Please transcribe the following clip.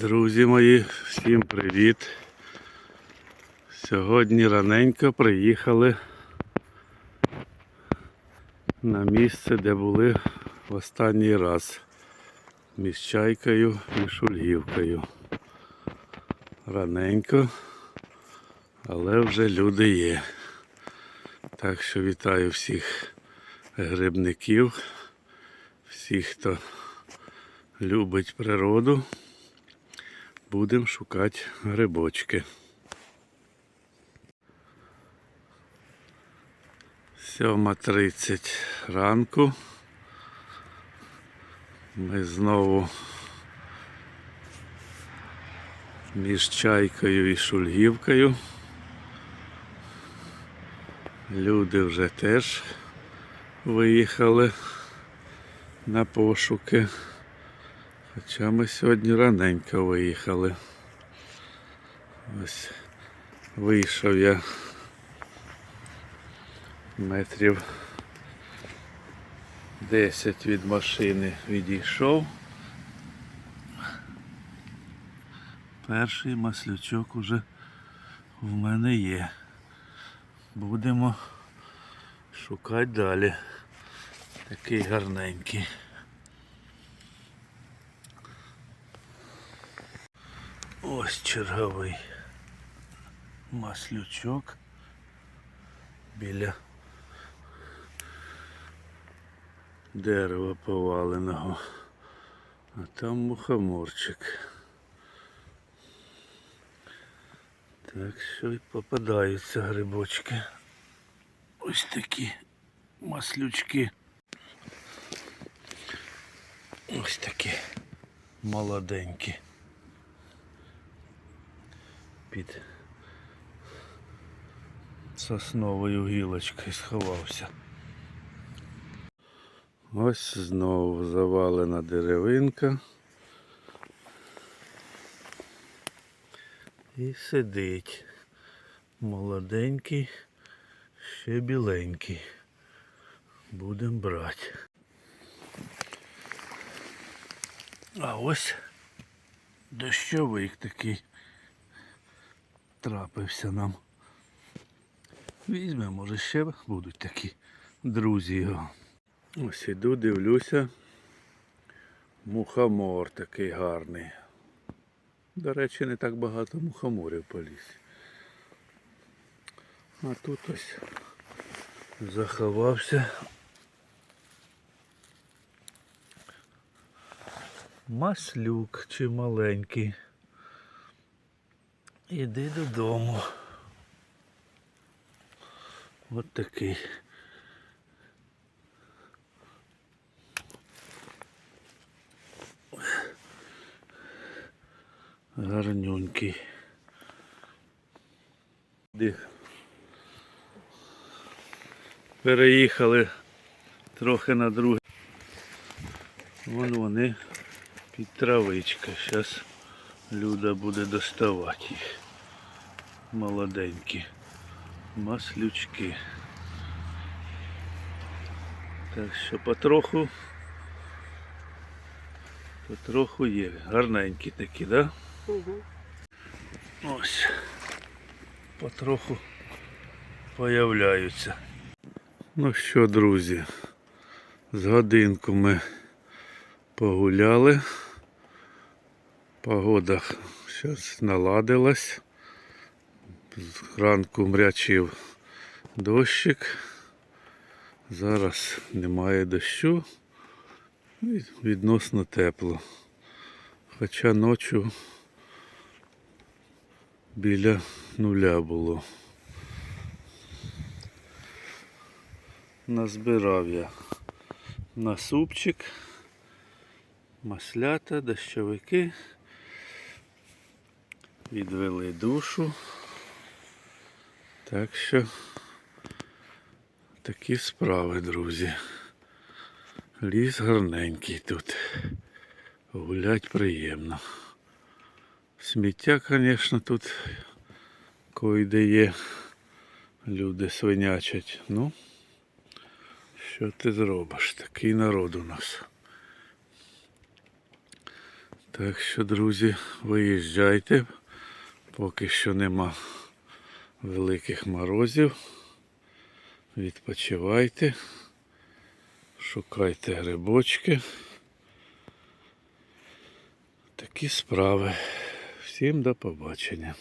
Друзі мої, всім привіт. Сьогодні раненько приїхали на місце, де були в останній раз між Чайкою і Шульгівкою. Раненько, але вже люди є. Так що вітаю всіх грибників, всіх, хто любить природу. Будемо шукати грибочки. Сьома тридцять ранку. Ми знову між Чайкою і Шульгівкою. Люди вже теж виїхали на пошуки. Хоча ми сьогодні раненько виїхали. Ось вийшов я метрів 10 від машини відійшов. Перший маслючок уже в мене є. Будемо шукати далі. Такий гарненький. Ось черговий маслючок біля дерева поваленого. А там мухоморчик. Так що й попадаються грибочки. Ось такі маслючки. Ось такі молоденькі. Під сосновою гілочкою сховався. Ось знову завалена деревинка. І сидить. Молоденький, ще біленький. Будемо брати. А ось дощовик такий трапився нам. Візьмемо, може ще будуть такі друзі його. Ось іду, дивлюся. Мухомор такий гарний. До речі, не так багато мухоморів по лісі. А тут ось заховався. Маслюк чи маленький. Іди додому. От такий. Гарнюнький. Переїхали трохи на друге. Вон вони під травичка. Зараз Люда буде доставати їх. Молоденькі. Маслючки. Так що потроху. Потроху є. Гарненькі такі, да? Угу. Ось. Потроху появляються. Ну що, друзі, з годинку ми погуляли. Погода зараз наладилась. Зранку мрячив дощик. Зараз немає дощу. І Відносно тепло. Хоча ночі біля нуля було. Назбирав я на супчик, маслята, дощовики. Відвели душу. Так що такі справи, друзі. Ліс гарненький тут. Гулять приємно. Сміття, звісно, тут кое-де є. Люди свинячать. Ну, що ти зробиш? Такий народ у нас. Так що, друзі, виїжджайте, поки що нема великих морозів. Відпочивайте, шукайте грибочки. Такі справи. Всім до побачення.